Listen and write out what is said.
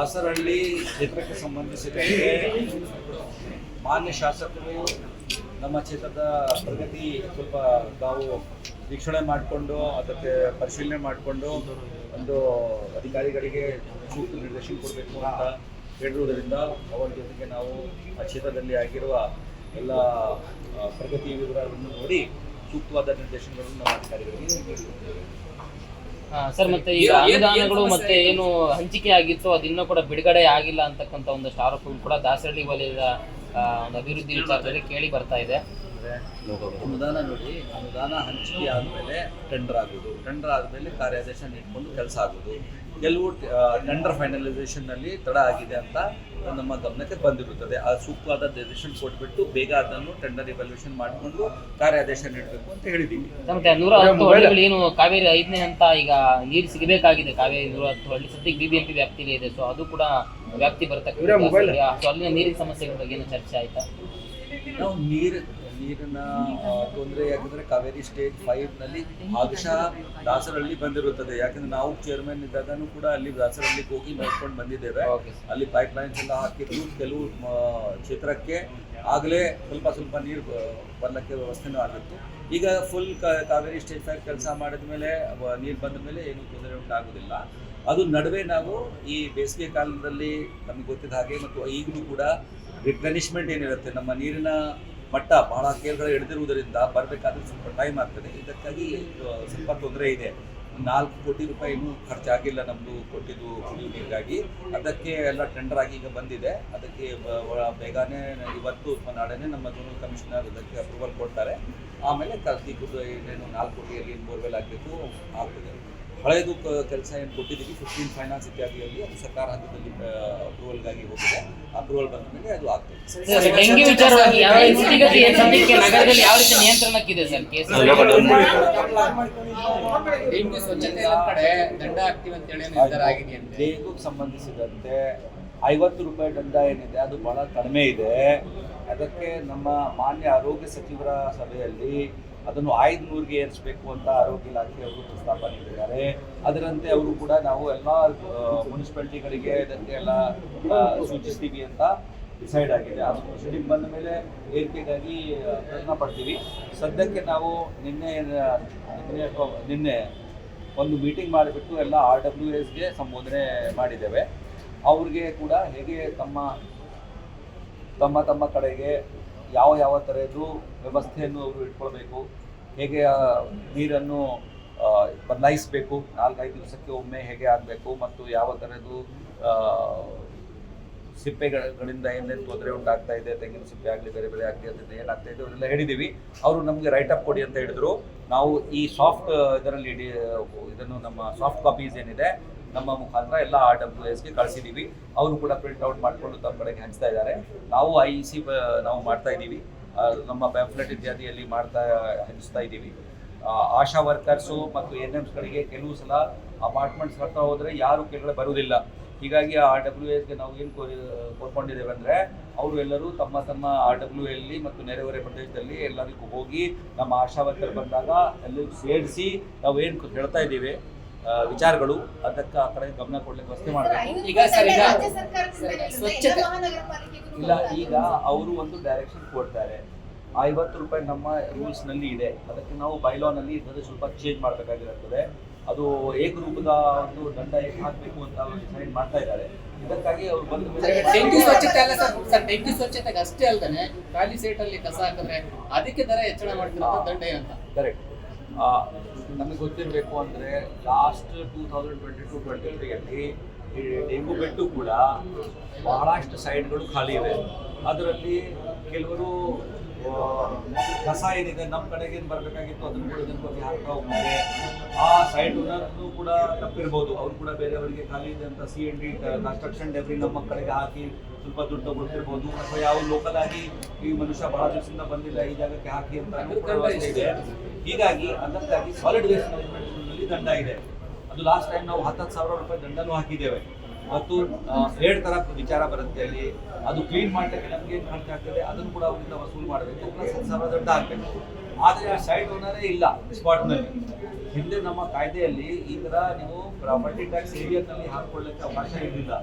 ದಾಸರಹಳ್ಳಿ ಕ್ಷೇತ್ರಕ್ಕೆ ಸಂಬಂಧಿಸಿದಂತೆ ಮಾನ್ಯ ಶಾಸಕರು ನಮ್ಮ ಕ್ಷೇತ್ರದ ಪ್ರಗತಿ ಸ್ವಲ್ಪ ತಾವು ವೀಕ್ಷಣೆ ಮಾಡಿಕೊಂಡು, ಅದಕ್ಕೆ ಪರಿಶೀಲನೆ ಮಾಡಿಕೊಂಡು ಒಂದು ಅಧಿಕಾರಿಗಳಿಗೆ ಸೂಕ್ತ ನಿರ್ದೇಶನ ಕೊಡಬೇಕು ಅಂತ ಹೇಳಿರುವುದರಿಂದ ಅವರ ಜೊತೆಗೆ ನಾವು ಆ ಕ್ಷೇತ್ರದಲ್ಲಿ ಆಗಿರುವ ಎಲ್ಲ ಪ್ರಗತಿ ವಿವರಗಳನ್ನು ನೋಡಿ ಸೂಕ್ತವಾದ ನಿರ್ದೇಶನಗಳನ್ನು ನಮ್ಮ ಅಧಿಕಾರಿಗಳಿಗೆ ಸರ್ ಮತ್ತೆ ಈಗ ಅನುದಾನಗಳು ಮತ್ತೆ ಏನು ಹಂಚಿಕೆ ಆಗಿತ್ತು ಅದಿನ್ನೂ ಕೂಡ ಬಿಡುಗಡೆ ಆಗಿಲ್ಲ ಅಂತಕ್ಕಂತ ಒಂದಷ್ಟು ಆರೋಪಗಳು ಕೂಡ ದಾಸರಳ್ಳಿ ವಲಯದ ಒಂದು ಅಭಿವೃದ್ಧಿ ವಿಚಾರದಲ್ಲಿ ಕೇಳಿ ಬರ್ತಾ ಇದೆ. ಅನುದಾನ ನೋಡಿ ಅನುದಾನ ಹಂಚಿಕೆ ಆದಮೇಲೆ ಟೆಂಡರ್ ಆಗುದು ಟೆಂಡರ್ ಆದಮೇಲೆ ಕಾರ್ಯಾದೇಶ ನೀಡಿಕೊಂಡು ಕೆಲಸ ಆಗುದು ಕೆಲವು ಟೆಂಡರ್ ಫೈನಲೈಸೇಷನ್ನಲ್ಲಿ ತಡ ಆಗಿದೆ ಅಂತ ನಮ್ಮ ಗಮನಕ್ಕೆ ಬಂದಿರುತ್ತದೆ. ಆ ಸೂಕ್ತವಾದ ನಿರ್ದೇಶನ ಕೊಟ್ಬಿಟ್ಟು ಬೇಗ ಅದನ್ನು ಟೆಂಡರ್ ಇವ್ಯಾಲ್ಯೂಷನ್ ಮಾಡಿಕೊಂಡು ಕಾರ್ಯಾದೇಶ ನೀಡಬೇಕು ಅಂತ ಹೇಳಿದ್ದೀವಿ ಮತ್ತೆ ನೂರ ಹತ್ತು ಹಳ್ಳಿಗಳು ಏನು ಕಾವೇರಿ ಐದನೇ ಹಂತ ಈಗ ನೀರು ಸಿಗಬೇಕಾಗಿದೆ. ಕಾವೇರಿ ನೂರ ಹತ್ತು ಹಳ್ಳಿ ಸದ್ಯಕ್ಕೆ ಬಿಬಿಎಂಪಿ ವ್ಯಾಪ್ತಿಯಲ್ಲಿ ಇದೆ. ಸೊ ಅದು ಕೂಡ ವ್ಯಾಪ್ತಿ ಬರ್ತಕ್ಕಂಥ ಸೊ ಅಲ್ಲಿನ ನೀರಿನ ಸಮಸ್ಯೆಗಳ ಬಗ್ಗೆ ಏನು ಚರ್ಚೆ ಆಯ್ತಾ? ನಾವು ನೀರು ನೀರಿನ ತೊಂದರೆ ಯಾಕಂದ್ರೆ ಕಾವೇರಿ ಸ್ಟೇಜ್ ಫೈವ್ನಲ್ಲಿ ಭಾಗಶಃ ದಾಸರಹಳ್ಳಿ ಬಂದಿರುತ್ತದೆ. ಯಾಕಂದ್ರೆ ನಾವು ಚೇರ್ಮನ್ ಇದ್ದಾಗನು ಕೂಡ ಅಲ್ಲಿ ದಾಸರಹಳ್ಳಿ ಹೋಗಿ ನೋಡ್ಕೊಂಡು ಬಂದಿದ್ದೇವೆ. ಅಲ್ಲಿ ಪೈಪ್ ಲೈನ್ಸ್ ಎಲ್ಲ ಹಾಕಿದ್ರು ಕೆಲವು ಕ್ಷೇತ್ರಕ್ಕೆ ಆಗಲೇ ಸ್ವಲ್ಪ ಸ್ವಲ್ಪ ನೀರು ಬರಲಿಕ್ಕೆ ವ್ಯವಸ್ಥೆನೂ ಆಗಿತ್ತು. ಈಗ ಫುಲ್ ಕಾವೇರಿ ಸ್ಟೇಜ್ ಫೈವ್ ಕೆಲಸ ಮಾಡಿದ ಮೇಲೆ ನೀರು ಬಂದ ಮೇಲೆ ಏನು ತೊಂದರೆ ಉಂಟಾಗೋದಿಲ್ಲ ಅದು ನಡುವೆ ನಾವು ಈ ಬೇಸಿಗೆ ಕಾಲದಲ್ಲಿ ನಮಗೆ ಗೊತ್ತಿದ್ದ ಹಾಗೆ ಮತ್ತು ಈಗಲೂ ಕೂಡ ರಿಪ್ಲೆನಿಶ್ಮೆಂಟ್ ಏನಿರುತ್ತೆ ನಮ್ಮ ನೀರಿನ ಮಟ್ಟ ಬಹಳ ಕೇರ್ಗಳು ಹಿಡಿದಿರುವುದರಿಂದ ಬರಬೇಕಾದ್ರೆ ಸ್ವಲ್ಪ ಟೈಮ್ ಆಗ್ತದೆ. ಇದಕ್ಕಾಗಿ ಸ್ವಲ್ಪ ತೊಂದರೆ ಇದೆ. ನಾಲ್ಕು ಕೋಟಿ ರೂಪಾಯಿ ಇನ್ನೂ ಖರ್ಚಾಗಿಲ್ಲ ನಮ್ಮದು ಕೊಟ್ಟಿದ್ದು ಕುಡಿಯುವ ನೀರಿಗಾಗಿ ಅದಕ್ಕೆ ಎಲ್ಲ ಟೆಂಡರ್ ಆಗಿ ಈಗ ಬಂದಿದೆ. ಅದಕ್ಕೆ ಬೇಗನೆ ಇವತ್ತು ಅಥವಾ ನಾಳೆನೇ ನಮ್ಮ ಜೋನಲ್ ಕಮಿಷನರ್ ಅದಕ್ಕೆ ಅಪ್ರೂವಲ್ ಕೊಡ್ತಾರೆ. ಆಮೇಲೆ ಕಲ್ತಿದ್ದು ಏನೇನು ನಾಲ್ಕು ಕೋಟಿಯಲ್ಲಿ ಬೋರ್ವೆಲ್ ಆಗಬೇಕು ಆಗ್ತದೆ ಹಳೆಯದು ಕೆಲಸ ಏನು ಕೊಟ್ಟಿದ್ದೀವಿ ಫಿಫ್ಟೀನ್ ಫೈನಾನ್ಸ್ ಇತ್ಯಾದಿಯಲ್ಲಿ ಅದು ಸರ್ಕಾರ ಹಂತದಲ್ಲಿ ಅಪ್ರೂವಲ್ಗಾಗಿ ಹೋಗಿದೆ ಅಪ್ರೂವಲ್ ಬಂದ ಮೇಲೆ ಅದು ಆಗ್ತದೆ ಸರ್, ಡೆಂಗ್ಯೂ ವಿಚಾರವಾಗಿ ಯಾವ ರೀತಿ ಸ್ಥಿತಿಗತಿ ಏನ್ ಸದ್ಯಕ್ಕೆ ನಗರದಲ್ಲಿ ಯಾವ ರೀತಿ ನಿಯಂತ್ರಣಕ್ಕಿದೆ ಸರ್ ಡೆಂಗ್ಯೂ ಸ್ವಚ್ಛತೆ ಒಂದ್ ದಂಡ ಹಾಕ್ತೀವಿ ಅಂತ ಹೇಳಿ ನಿರ್ಧಾರ ಆಗಿದೆಯಂತೆ ಡೆಂಗುಗೆ ಸಂಬಂಧಿಸಿದಂತೆ ಐವತ್ತು ರೂಪಾಯಿ ದಂಡ ಏನಿದೆ ಅದು ಬಹಳ ಕಡಿಮೆ ಇದೆ ಅದಕ್ಕೆ ನಮ್ಮ ಮಾನ್ಯ ಆರೋಗ್ಯ ಸಚಿವರ ಸಭೆಯಲ್ಲಿ ಅದನ್ನು ಐದುನೂರಿಗೆ ಏರಿಸಬೇಕು ಅಂತ ಆರೋಗ್ಯ ಇಲಾಖೆ ಅವರು ಪ್ರಸ್ತಾಪ ನೀಡಿದ್ದಾರೆ ಅದರಂತೆ ಅವರು ಕೂಡ ನಾವು ಎಲ್ಲ ಮುನ್ಸಿಪಾಲ್ಟಿಗಳಿಗೆ ಇದಕ್ಕೆ ಎಲ್ಲ ಸೂಚಿಸ್ತೀವಿ ಅಂತ ಡಿಸೈಡ್ ಆಗಿದೆ. ಅದು ಪ್ರೊಸೀಡಿಂಗ್ ಬಂದ ಮೇಲೆ ಏರಿಕೆಗಾಗಿ ಪ್ರಯತ್ನ ಪಡ್ತೀವಿ. ಸದ್ಯಕ್ಕೆ ನಾವು ನಿನ್ನೆ ನಿನ್ನೆ ಒಂದು ಮೀಟಿಂಗ್ ಮಾಡಿಬಿಟ್ಟು ಎಲ್ಲ ಆರ್ ಡಬ್ಲ್ಯೂ ಎಸ್ಗೆ ಸಂಬೋಧನೆ ಮಾಡಿದ್ದೇವೆ. ಅವ್ರಿಗೆ ಕೂಡ ಹೇಗೆ ತಮ್ಮ ತಮ್ಮ ತಮ್ಮ ಕಡೆಗೆ ಯಾವ ಯಾವ ಥರದ್ದು ವ್ಯವಸ್ಥೆಯನ್ನು ಅವರು ಇಟ್ಕೊಳ್ಬೇಕು, ಹೇಗೆ ನೀರನ್ನು ಬದಲಾಯಿಸಬೇಕು, ನಾಲ್ಕೈದು ದಿವಸಕ್ಕೆ ಒಮ್ಮೆ ಹೇಗೆ ಆಗಬೇಕು ಮತ್ತು ಯಾವ ಥರದ್ದು ಸಿಪ್ಪೆಗಳಿಂದ ಏನೇನು ತೊಂದರೆ ಉಂಟಾಗ್ತಾ ಇದೆ, ತೆಂಗಿನ ಸಿಪ್ಪೆ ಆಗಲಿ, ಬೇರೆ ಬೇರೆ ಆಗಲಿ, ಅದರಿಂದ ಏನಾಗ್ತಾ ಇದೆ ಅವರೆಲ್ಲ ಹೇಳಿದ್ದೀವಿ. ಅವರು ನಮಗೆ ರೈಟ್ ಅಪ್ ಕೊಡಿ ಅಂತ ಹೇಳಿದರು. ನಾವು ಈ ಸಾಫ್ಟ್ ಇದರಲ್ಲಿ ಇದನ್ನು ನಮ್ಮ ಸಾಫ್ಟ್ ಕಾಪೀಸ್ ಏನಿದೆ ನಮ್ಮ ಮುಖಾಂತರ ಎಲ್ಲ ಆರ್ ಡಬ್ಲ್ಯೂ ಎಸ್ಗೆ ಕಳಿಸಿದ್ದೀವಿ ಅವರು ಕೂಡ ಪ್ರಿಂಟ್ ಔಟ್ ಮಾಡಿಕೊಂಡು ತಮ್ಮ ಕಡೆಗೆ ಹಂಚ್ತಾ ಇದ್ದಾರೆ. ನಾವು ಐ ಸಿ ನಾವು ಮಾಡ್ತಾ ಇದ್ದೀವಿ. ನಮ್ಮ ಪ್ಯಾಂಫ್ಲೆಟ್ ಇತ್ಯಾದಿಯಲ್ಲಿ ಮಾಡ್ತಾ ಹಂಚ್ತಾ ಇದ್ದೀವಿ. ಆಶಾ ವರ್ಕರ್ಸು ಮತ್ತು ಎನ್ ಎಮ್ಸ್ಗಳಿಗೆ ಕೆಲವು ಸಲ ಅಪಾರ್ಟ್ಮೆಂಟ್ಸ್ ಕಟ್ತಾ ಹೋದರೆ ಯಾರು ಕೆಳಗಡೆ ಬರುವುದಿಲ್ಲ. ಹೀಗಾಗಿ ಆರ್ ಡಬ್ಲ್ಯೂ ಎಸ್ಗೆ ನಾವು ಏನು ಕೋರ್ಕೊಂಡಿದ್ದೇವೆ ಅಂದರೆ ಅವರು ಎಲ್ಲರೂ ತಮ್ಮ ತಮ್ಮ ಆರ್ ಡಬ್ಲ್ಯೂ ಎಲ್ಲಿ ಮತ್ತು ನೆರೆಹೊರೆ ಪ್ರದೇಶದಲ್ಲಿ ಎಲ್ಲರಿಗೂ ಹೋಗಿ ನಮ್ಮ ಆಶಾ ವರ್ಕರ್ ಬಂದಾಗ ಎಲ್ಲರಿಗೂ ಸೇರಿಸಿ ನಾವು ಏನು ಹೇಳ್ತಾ ಇದ್ದೀವಿ ವಿಚಾರಗಳು. ಅದಕ್ಕೆ ಆ ಕಡೆ ಗಮನ ಕೊಡ್ಲಿಕ್ಕೆ ವ್ಯವಸ್ಥೆ ಮಾಡಬೇಕು. ಈಗ ಸರ್ ಈಗ ಸ್ವಚ್ಛತೆ ಇಲ್ಲ ಈಗ ಅವರು ಒಂದು ಡೈರೆಕ್ಷನ್ ಕೊಡ್ತಾರೆ. ಐವತ್ತು ರೂಪಾಯಿ ನಮ್ಮ ರೂಲ್ಸ್ನಲ್ಲಿ ಇದೆ. ಅದಕ್ಕೆ ನಾವು ಬೈಲಾನಲ್ಲಿ ಇದನ್ನು ಸ್ವಲ್ಪ ಚೇಂಜ್ ಮಾಡಬೇಕಾಗಿರುತ್ತದೆ. ಅದು ಏಕರೂಪದ ಒಂದು ದಂಡ ಹೇಗೆ ಹಾಕಬೇಕು ಅಂತ ಅವರು ಡಿಸೈಡ್ ಮಾಡ್ತಾ ಇದ್ದಾರೆ. ಇದಕ್ಕಾಗಿ ಅವರು ಬಂದು ಡೆಂಗ್ಯೂ ಸ್ವಚ್ಛತೆ ಅಲ್ಲ ಸರ್. ಸರ್ ಡೆಂಗ್ಯೂ ಸ್ವಚ್ಛತೆಗೆ ಅಷ್ಟೇ ಅಲ್ಲದೆ ಖಾಲಿ ಸೀಟಲ್ಲಿ ಅಲ್ಲಿ ಕಸ ಹಾಕಿದ್ರೆ ಅದಕ್ಕೆ ದರ ಹೆಚ್ಚಳ ಮಾಡ್ತಿರೋ ದಂಡ ಏನಂತ? ಕರೆಕ್ಟ್ ನಮಗೆ ಗೊತ್ತಿರಬೇಕು ಅಂದರೆ last two thousand twenty to twenty ತ್ರೀಯಲ್ಲಿ dengue ಬೆಟ್ಟು ಕೂಡ ಬಹಳಷ್ಟು ಸೈಡ್ಗಳು ಖಾಲಿ ಇವೆ ಅದರಲ್ಲಿ ಕೆಲವರು ಕಸ ಏನಿದೆ ನಮ್ಮ ಕಡೆಗೆ ಏನು ಬರಬೇಕಾಗಿತ್ತು ಅದನ್ನು ಕೂಡ ಜನ ಬಗ್ಗೆ ಹಾಕ್ತಾ ಹೋಗ್ತಾರೆ ಆ ಸೈಟ್ ಓನರ್ನು ಕೂಡ ತಪ್ಪಿರ್ಬೋದು. ಅವ್ರು ಕೂಡ ಬೇರೆಯವರಿಗೆ ಖಾಲಿ ಇದೆ ಅಂತ C and D construction debris ನಮ್ಮ ಕಡೆಗೆ ಹಾಕಿ ಸ್ವಲ್ಪ ದುಡ್ಡು ತಗೊಳ್ತಿರ್ಬೋದು. ಅಥವಾ ಯಾವ ಲೋಕಲ್ ಆಗಿ ಈ ಮನುಷ್ಯ ಬಹಳ ದಿವಸದಿಂದ ಬಂದಿಲ್ಲ ಈ ಜಾಗಕ್ಕೆ ಹಾಕಿ ಅಂತ ಇದೆ. ಹೀಗಾಗಿ ಅದಕ್ಕಾಗಿ ಸಾಲಿಡ್ ವೇಸ್ಟ್ ಮ್ಯಾನೇಜ್ಮೆಂಟ್ ದಂಡ ಇದೆ. ಅದು ಲಾಸ್ಟ್ ಟೈಮ್ ನಾವು ಹತ್ತತ್ತು ಸಾವಿರ ರೂಪಾಯಿ ದಂಡನೂ ಹಾಕಿದ್ದೇವೆ. ಮತ್ತು ಎರಡು ತರ ವಿಚಾರ ಬರುತ್ತೆ ಅಲ್ಲಿ. ಅದು ಕ್ಲೀನ್ ಮಾಡ್ಲಿಕ್ಕೆ ನಮಗೆ ಏನು ಖರ್ಚಾಗ್ತದೆ. ಅದನ್ನು ಕೂಡ ಅವರಿಂದ ವಸೂಲು ಮಾಡಬೇಕು. ಪ್ಲಸ್ ಹತ್ತು ಸಾವಿರ ದೊಡ್ಡ ಹಾಕಬೇಕು. ಆದರೆ ಆ ಸೈಡ್ ಓನರೇ ಇಲ್ಲ ಸ್ಪಾಟ್ನಲ್ಲಿ ಹಿಂದೆ ನಮ್ಮ ಕಾಯ್ದೆಯಲ್ಲಿ ಈ ಥರ ನೀವು ಪ್ರಾಪರ್ಟಿ ಟ್ಯಾಕ್ಸ್ ಏರಿಯಾದಲ್ಲಿ ಹಾಕೊಳ್ಳಿಕ್ಕೆ ಅವಕಾಶ ಇರಲಿಲ್ಲ.